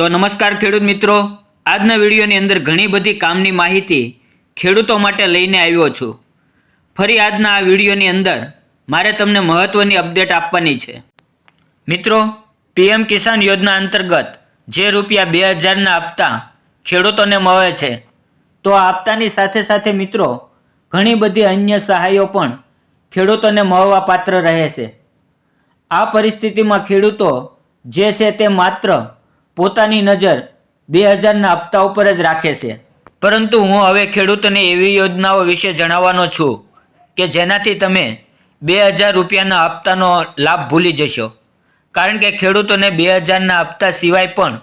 તો નમસ્કાર ખેડૂત મિત્રો. આજના વિડીયોની અંદર ઘણી બધી કામની માહિતી ખેડૂતો માટે લઈને આવ્યો છું. ફરી આજના આ વિડીયોની અંદર મારે તમને મહત્ત્વની અપડેટ આપવાની છે. મિત્રો, પીએમ કિસાન યોજના અંતર્ગત જે રૂપિયા બે હજારના હપ્તા ખેડૂતોને મળે છે, તો આ હપ્તાની સાથે સાથે મિત્રો, ઘણી બધી અન્ય સહાયો પણ ખેડૂતોને મળવા પાત્ર રહે છે. આ પરિસ્થિતિમાં ખેડૂતો જે છે તે માત્ર પોતાની નજર બે હજારના હપ્તા ઉપર જ રાખે છે. પરંતુ હું હવે ખેડૂતોને એવી યોજનાઓ વિશે જણાવવાનો છું કે જેનાથી તમે બે હજાર રૂપિયાના હપ્તાનો લાભ ભૂલી જશો. કારણ કે ખેડૂતોને બે હજારના હપ્તા સિવાય પણ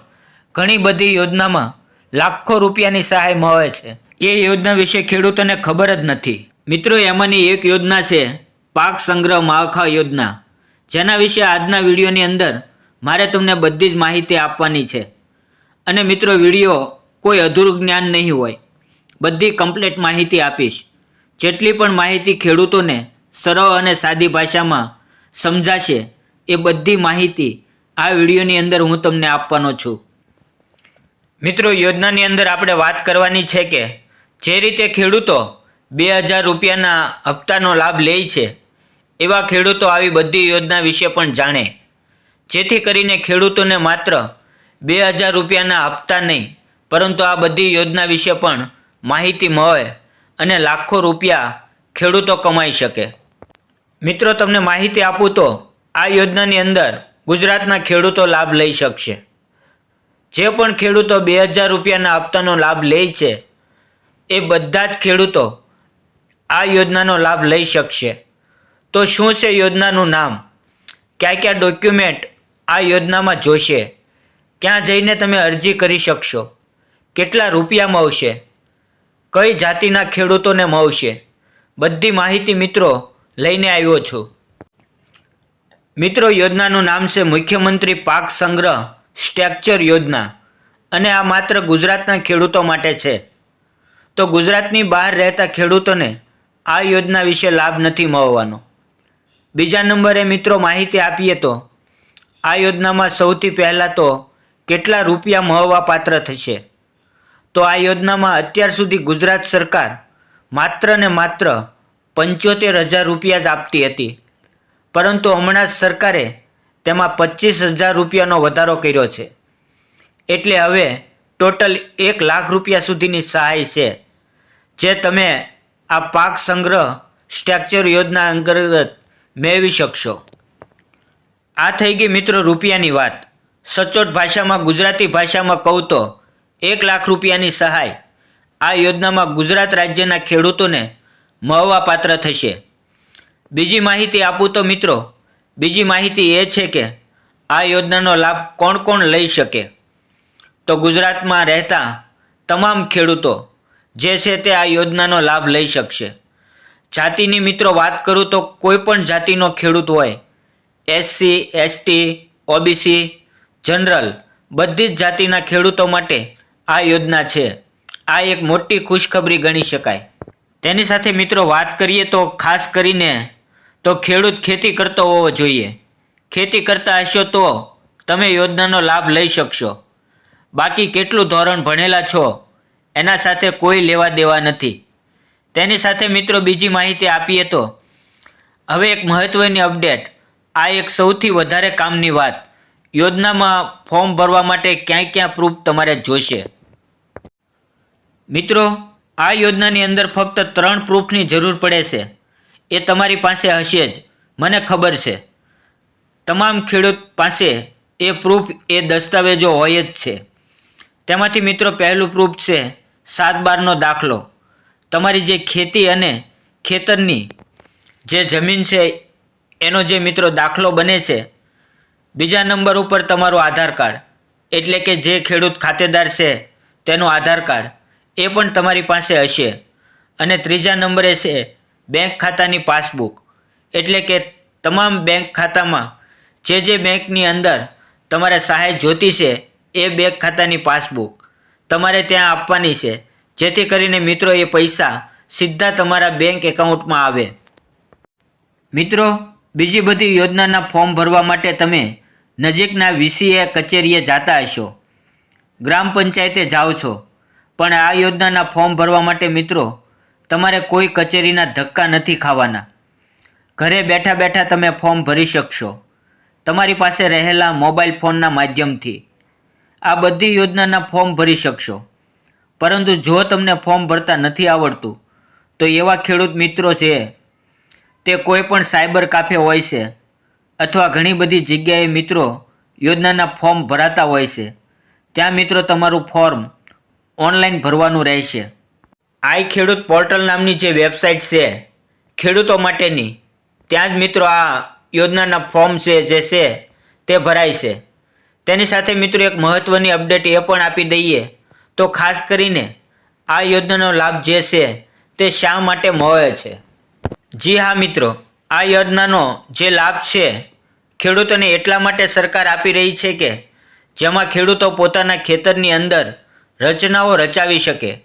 ઘણી બધી યોજનામાં લાખો રૂપિયાની સહાય મળે છે. એ યોજના વિશે ખેડૂતોને ખબર જ નથી. મિત્રો, એમાંની એક યોજના છે પાક સંગ્રહ માળખા યોજના. જેના વિશે આજના વિડીયોની અંદર મારે તમને બધી જ માહિતી આપવાની છે. અને મિત્રો, વીડિયો કોઈ અધૂરું જ્ઞાન નહીં હોય. બધી કમ્પ્લીટ માહિતી આપીશ. જેટલી પણ માહિતી ખેડૂતોને સરળ અને સાદી ભાષામાં સમજાશે, એ બધી માહિતી આ વિડીયોની અંદર હું તમને આપવાનો છું. મિત્રો, યોજનાની અંદર આપણે વાત કરવાની છે કે, જે રીતે ખેડૂતો બે હજાર રૂપિયાના હપ્તાનો લાભ લે છે, એવા ખેડૂતો આવી બધી યોજના વિશે પણ જાણે. જેથી કરીને ખેડૂતોને માત્ર બે હજાર રૂપિયાના આપતા નહીં, પરંતુ આ બધી યોજના વિશે પણ માહિતી મળે અને લાખો રૂપિયા ખેડૂતો કમાઈ શકે. મિત્રો, તમને માહિતી આપું તો આ યોજનાની અંદર ગુજરાતના ખેડૂતો લાભ લઈ શકશે. જે પણ ખેડૂતો બે હજાર રૂપિયાના આપતાનો લાભ લે છે, એ બધા જ ખેડૂતો આ યોજનાનો લાભ લઈ શકશે. તો શું છે યોજનાનું નામ? કયા કયા ડોક્યુમેન્ટ આ યોજનામાં જોશે. ક્યાં જઈને તમે અરજી કરી શકશો? કેટલા રૂપિયા મળશે કઈ જાતિના ખેડૂતોને મળશે? બધી માહિતી મિત્રો લઈને આવ્યો છું. મિત્રો, યોજનાનું નામ છે મુખ્યમંત્રી પાક સંગ્રહ સ્ટ્રક્ચર યોજના અને આ માત્ર ગુજરાતના ખેડૂતો માટે છે. તો ગુજરાતની બહાર રહેતા ખેડૂતોને આ યોજના વિશે લાભ નથી મળવાનો. બીજા નંબરે મિત્રો માહિતી આપીએ તો આ યોજનામાં સૌથી પહેલાં તો કેટલા રૂપિયા મળવા પાત્ર થશે? તો આ યોજનામાં અત્યાર સુધી ગુજરાત સરકાર માત્ર ને માત્ર પંચોતેર હજાર રૂપિયા જ આપતી હતી. પરંતુ હમણાં જ સરકારે તેમાં પચીસ હજાર રૂપિયાનો વધારો કર્યો છે. એટલે હવે ટોટલ એક લાખ રૂપિયા સુધીની સહાય છે. જે તમે આ પાક સંગ્રહ સ્ટ્રક્ચર યોજના અંતર્ગત મેળવી શકશો. આ થઈ ગઈ મિત્રો રૂપિયાની વાત. સચોટ ભાષામાં ગુજરાતી ભાષામાં કહું તો એક લાખ રૂપિયાની સહાય. આ યોજનામાં ગુજરાત રાજ્યના ખેડૂતોને મળવા પાત્ર થશે. બીજી માહિતી આપું તો મિત્રો, બીજી માહિતી એ છે કે આ યોજનાનો લાભ કોણ કોણ લઈ શકે? તો ગુજરાતમાં રહેતા તમામ ખેડૂતો જે છે તે આ યોજનાનો લાભ લઈ શકશે. જાતિની મિત્રો વાત કરું તો કોઈ પણ જાતિનો ખેડૂત હોય એસસી, એસટી, ઓબીસી, જનરલ બધી જ જાતિના ખેડૂતો માટે આ યોજના છે. આ એક મોટી ખુશખબરી ગણી શકાય. તેની સાથે મિત્રો વાત કરીએ તો ખાસ કરીને તો ખેડૂત ખેતી કરતો હોવો જોઈએ. ખેતી કરતા હશો તો તમે યોજનાનો લાભ લઈ શકશો. બાકી કેટલું ધોરણ ભણેલા છો એના સાથે કોઈ લેવા દેવા નથી. તેની સાથે મિત્રો બીજી માહિતી આપીએ તો હવે એક મહત્ત્વની અપડેટ. આ એક સૌથી વધારે કામની વાત. યોજનામાં ફોર્મ ભરવા માટે ક્યાં ક્યાં પ્રૂફ તમારે જોશે મિત્રો, આ યોજનાની અંદર ફક્ત ત્રણ પ્રૂફની જરૂર પડે છે. એ તમારી પાસે હશે જ. મને ખબર છે. તમામ ખેડૂત પાસે એ પ્રૂફ, એ દસ્તાવેજો હોય જ છે. તેમાંથી મિત્રો, પહેલું પ્રૂફ છે સાત બારનો દાખલો. તમારી જે ખેતી અને ખેતરની જે જમીન છે એનો જે મિત્રો દાખલો બને છે, બીજા નંબર ઉપર તમારું આધાર કાર્ડ. એટલે કે જે ખેડૂત ખાતેદાર છે, તેનું આધાર કાર્ડ. એ પણ તમારી પાસે હશે. અને ત્રીજા નંબરે છે, બેંક ખાતાની પાસબુક. એટલે કે તમામ બેંક ખાતામાં જે જે બેંકની અંદર તમારે સહાય જોતી છે, એ બેંક ખાતાની પાસબુક તમારે ત્યાં આપવાની છે. જેથી કરીને મિત્રો એ પૈસા સીધા તમારા બેંક એકાઉન્ટમાં આવે. મિત્રો બીજી બધી યોજનાના ફોર્મ ભરવા માટે તમે નજીકના વીસીએ કચેરીએ જતા હશો. ગ્રામ પંચાયતે જાઓ છો. પણ આ યોજનાના ફોર્મ ભરવા માટે મિત્રો, તમારે કોઈ કચેરીના ધક્કા નથી ખાવાના. ઘરે બેઠા બેઠા તમે ફોર્મ ભરી શકશો. તમારી પાસે રહેલા મોબાઈલ ફોનના માધ્યમથી. આ બધી યોજનાના ફોર્મ ભરી શકશો. પરંતુ જો તમને ફોર્મ ભરતા નથી આવડતું, તો એવા ખેડૂત મિત્રો છે તે કોઈ પણ સાયબર કાફે હોય છે અથવા ઘણી બધી જગ્યાએ મિત્રો યોજનાના ફોર્મ ભરાતા હોય છે. ત્યાં મિત્રો તમારું ફોર્મ ઓનલાઈન ભરવાનું રહેશે. આઈ ખેડૂત પોર્ટલ નામની જે વેબસાઇટ છે ખેડૂતો માટેની, ત્યાં જ મિત્રો આ યોજનાના ફોર્મ છે જે છે તે ભરાય છે. તેની સાથે મિત્રો એક મહત્ત્વની અપડેટ એ પણ આપી દઈએ તો ખાસ કરીને આ યોજનાનો લાભ જે છે તે શા માટે મળે છે? જી હા, મિત્રો. આ યોજનાનો જે લાભ છે, ખેડૂતોને એટલા માટે સરકાર આપી રહી છે કે, જેમાં ખેડૂતો પોતાના ખેતરની અંદર રચનાઓ રચાવી શકે.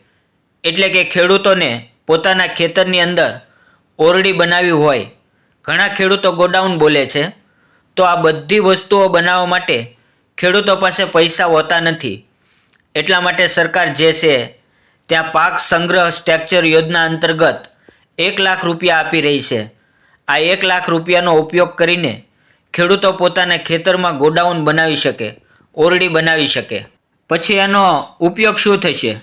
એટલે કે ખેડૂતોને પોતાના ખેતરની અંદર ઓરડી બનાવી હોય. ઘણા ખેડૂતો ગોડાઉન બોલે છે. તો આ બધી વસ્તુઓ બનાવવા માટે ખેડૂતો પાસે પૈસા હોતા નથી. એટલા માટે સરકાર જે છે, ત્યાં પાક સંગ્રહ સ્ટ્રક્ચર યોજના અંતર્ગત એક લાખ રૂપિયા આપી રહી છે. આ એક લાખ રૂપિયાનો ઉપયોગ કરીને ખેડૂતો પોતાના ખેતરમાં ગોડાઉન બનાવી શકે, ઓરડી બનાવી શકે. પછી એનો ઉપયોગ શું થશે?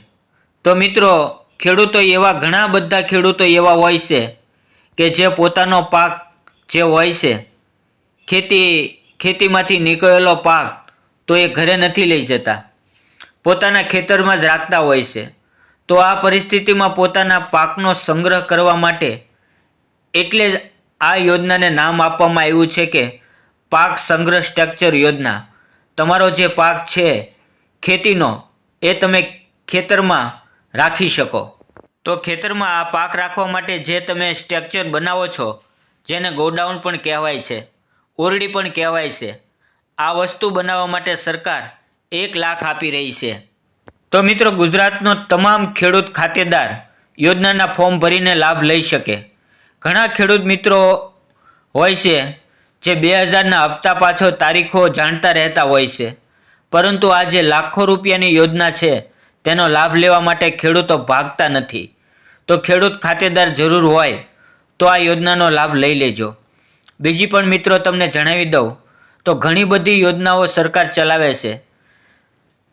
તો મિત્રો, ખેડૂતો એવા ઘણા બધા ખેડૂતો એવા હોય છે કે જે પોતાનો પાક જે હોય છે, ખેતી, ખેતીમાંથી નીકળેલો પાક તો એ ઘરે નથી લઈ જતા. પોતાના ખેતરમાં જ રાખતા હોય છે. તો આ પરિસ્થિતિમાં પોતાના પાકનો સંગ્રહ કરવા માટે એટલે જ આ યોજનાને નામ આપવામાં આવ્યું છે કે પાક સંગ્રહ સ્ટ્રક્ચર યોજના. તમારો જે પાક છે, ખેતીનો, એ તમે ખેતરમાં રાખી શકો. તો ખેતરમાં આ પાક રાખવા માટે જે તમે સ્ટ્રક્ચર બનાવો છો, જેને ગોડાઉન પણ કહેવાય છે, ઓરડી પણ કહેવાય છે, આ વસ્તુ બનાવવા માટે સરકાર એક લાખ આપી રહી છે. તો મિત્રો ગુજરાતનો તમામ ખેડૂત ખાતેદાર યોજનાના ફોર્મ ભરીને લાભ લઈ શકે. ઘણા ખેડૂત મિત્રો હોય છે જે બે હજારના હપ્તા પાછો તારીખો જાણતા રહેતા હોય છે. પરંતુ આ જે લાખો રૂપિયાની યોજના છે, તેનો લાભ લેવા માટે ખેડૂતો ભાગતા નથી. તો ખેડૂત ખાતેદાર જરૂર હોય તો આ યોજનાનો લાભ લઈ લેજો. બીજી પણ મિત્રો તમને જણાવી દઉં, તો ઘણી બધી યોજનાઓ સરકાર ચલાવે છે.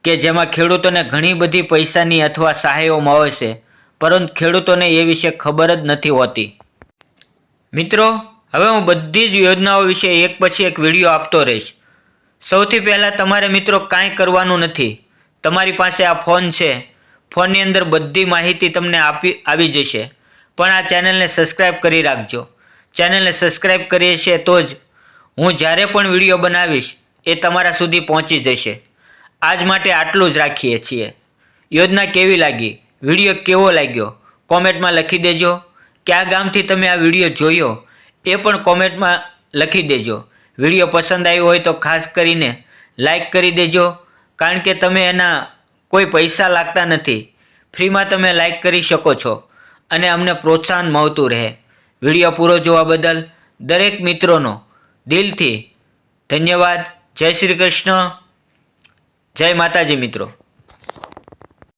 કે જેમાં ખેડૂતોને ઘણી બધી પૈસાની અથવા સહાયો મળે છે, પરંતુ ખેડૂતોને એ વિશે ખબર જ નથી હોતી. મિત્રો, હવે હું બધી જ યોજનાઓ વિશે એક પછી એક વીડિયો આપતો રહીશ. સૌથી પહેલાં તમારે મિત્રો કાંઈ કરવાનું નથી. તમારી પાસે આ ફોન છે. ફોનની અંદર બધી માહિતી તમને આપી, આવી જશે. પણ આ ચેનલને સબસ્ક્રાઈબ કરી રાખજો. ચેનલને સબસ્ક્રાઈબ કરીએ છીએ તો જ હું જ્યારે પણ વીડિયો બનાવીશ, એ તમારા સુધી પહોંચી જશે. આજ માટે આટલું જ રાખીએ છીએ. યોજના કેવી લાગી? વીડિયો કેવો લાગ્યો? કોમેન્ટમાં લખી દેજો. કયા ગામથી તમે આ વીડિયો જોયો? એ પણ કોમેન્ટમાં લખી દેજો. વીડિયો પસંદ આવ્યો હોય તો ખાસ કરીને લાઈક કરી દેજો. કારણ કે તમે એના કોઈ પૈસા લાગતા નથી. ફ્રીમાં તમે લાઈક કરી શકો છો. અને અમને પ્રોત્સાહન મળતું રહે. વીડિયો પૂરો જોવા બદલ દરેક મિત્રોનો દિલથી ધન્યવાદ. જય શ્રી કૃષ્ણ. જય માતાજી મિત્રો.